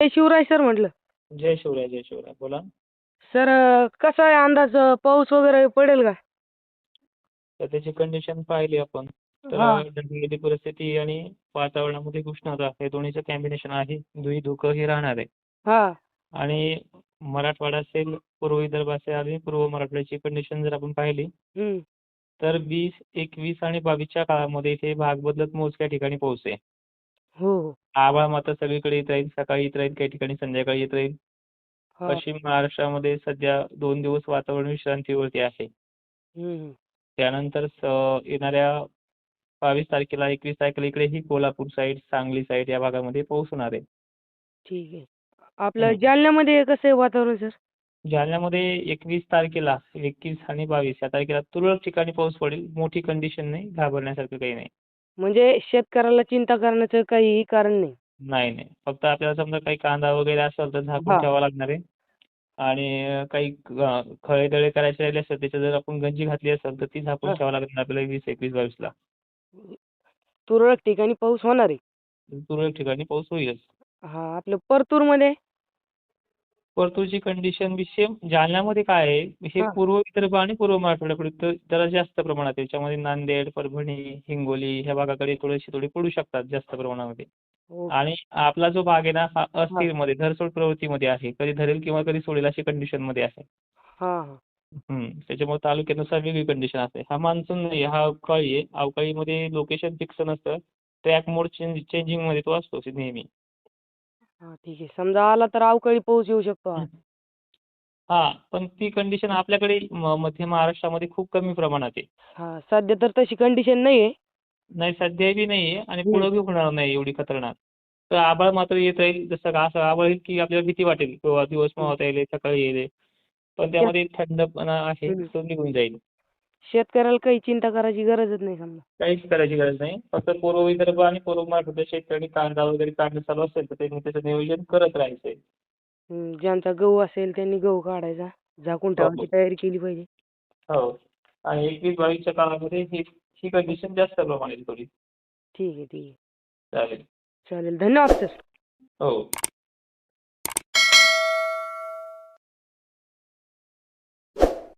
जय Shivray sir म्हटलं. जय शिवराय जय शिवराय. बोला. Sir कसा आहे अंदाज पाऊस वगैरे पडेल का? तर त्याची कंडिशन पाहिली आपण. तर ढगलेली परिस्थिती आणि वातावरणामध्ये उष्णता हे दोन्हीचं कॉम्बिनेशन आहे. धुई धुकं हे राहणार आहे. हा. आणि मराठवाडा असेल पूर्व विदर्भ असेल आणि पूर्व मराठवाड्याची कंडिशन जर आपण पाहिली. तर वीस एकवीस आणि बावीसच्या काळामध्ये इथे भाग बदलत मोजक्या ठिकाणी पाऊस आहे. हो हो. आभाळ मात्र सगळीकडे येत राहील सकाळी येत राहील काही ठिकाणी संध्याकाळी येत राहील. हा. पश्चिम महाराष्ट्रामध्ये सध्या दोन दिवस वातावरण विश्रांतीवरती आहे. हम्म. त्यानंतर स- येणाऱ्या बावीस तारखेला एकवीस तारखेला इकडे ही कोल्हापूर साईड सांगली साईड या भागामध्ये पाऊस होणार आहे. ठीक आहे. आपलं हम्म. जालन्यामध्ये कसं आहे वातावरण सर? जालन्यामध्ये एकवीस तारखेला एकवीस आणि बावीस या तारखेला तुरळक ठिकाणी पाऊस पडेल. मोठी कंडिशन नाही घाबरण्यासारखं काही नाही. म्हणजे शेतकऱ्याला चिंता करण्याचं काहीही कारण नाही. नाही नाही. फक्त आपल्याला समजा काही कांदा वगैरे असेल तर झाकून हा. ठेवावं लागणार आहे. आणि काही ग- खळे दळे करायचे राहिले असेल त्याच्यात जर आपण गंजी घातली असेल तर ती झाकून हा. ठेवावं लागणार आपल्याला वीस एकवीस बावीसला. तुरळक ठिकाणी पाऊस होणार आहे. तुरळक ठिकाणी पाऊस होईलच. हा आपलं परतूरमध्ये? परतूरची कंडिशन बी सेम जालन्यामध्ये काय आहे? हे हा. पूर्व विदर्भ आणि पूर्व मराठवाड्याकडे तर जरा जास्त प्रमाणात आहे. त्याच्यामध्ये नांदेड परभणी हिंगोली ह्या भागाकडे थोडेसे थोडे पडू शकतात जास्त प्रमाणामध्ये. आणि आपला जो भाग आहे ना हा अस्थिरमध्ये धरसोड प्रवृत्तीमध्ये आहे. कधी धरेल किंवा कधी सोडेल अशी कंडिशनमध्ये आहे. हा हा. त्याच्यामुळे तालुक्यानुसार वेगळी कंडिशन असते. हा मान्सून नाही हा अवकाळी आहे. अवकाळीमध्ये लोकेशन फिक्स नसतं. ट्रॅक मोड चेंज चेंजिंगमध्ये तो असतो नेहमी. हा ठीक आहे. समजा आला तर अवकाळी पाऊस येऊ शकतो हा. हा पण ती कंडिशन आपल्याकडे म- मध्य महाराष्ट्रामध्ये खूप कमी प्रमाणात आहे. हा सध्या तर तशी कंडिशन नाही आहे नाही सध्या बी नाही आहे आणि. पुढं बी होणार नाही एवढी खतरनाक. तर आभाळ मात्र येत राहील जसं का असं आभाळ येईल की आपल्याला भीती वाटेल. किंवा दिवस मावळता येईल सकाळी येईल पण त्यामध्ये थंडपणा आहे. तो निघून जाईल. शेतकऱ्याला काही चिंता करायची गरजच नाही समजा. काहीच करायची गरज नाही. फक्त पूर्व विदर्भ आणि पूर्व मराठवाड्यात शेतकरी कांदा वगैरे काढणं चालू असेल तर त्यांनी त्याचं नियोजन करत राहायचंय. हम्म, ज्यांचा गहू असेल त्यांनी गहू काढायचा झाकून ठेवायची तयारी केली पाहिजे. हो. आणि एकवीस बावीसच्या काळामध्ये ही ही कंडिशन जास्त प्रमाणात थोडी ठीक आहे ठीक आहे. चालेल. चालेल धन्यवाद सर. हो.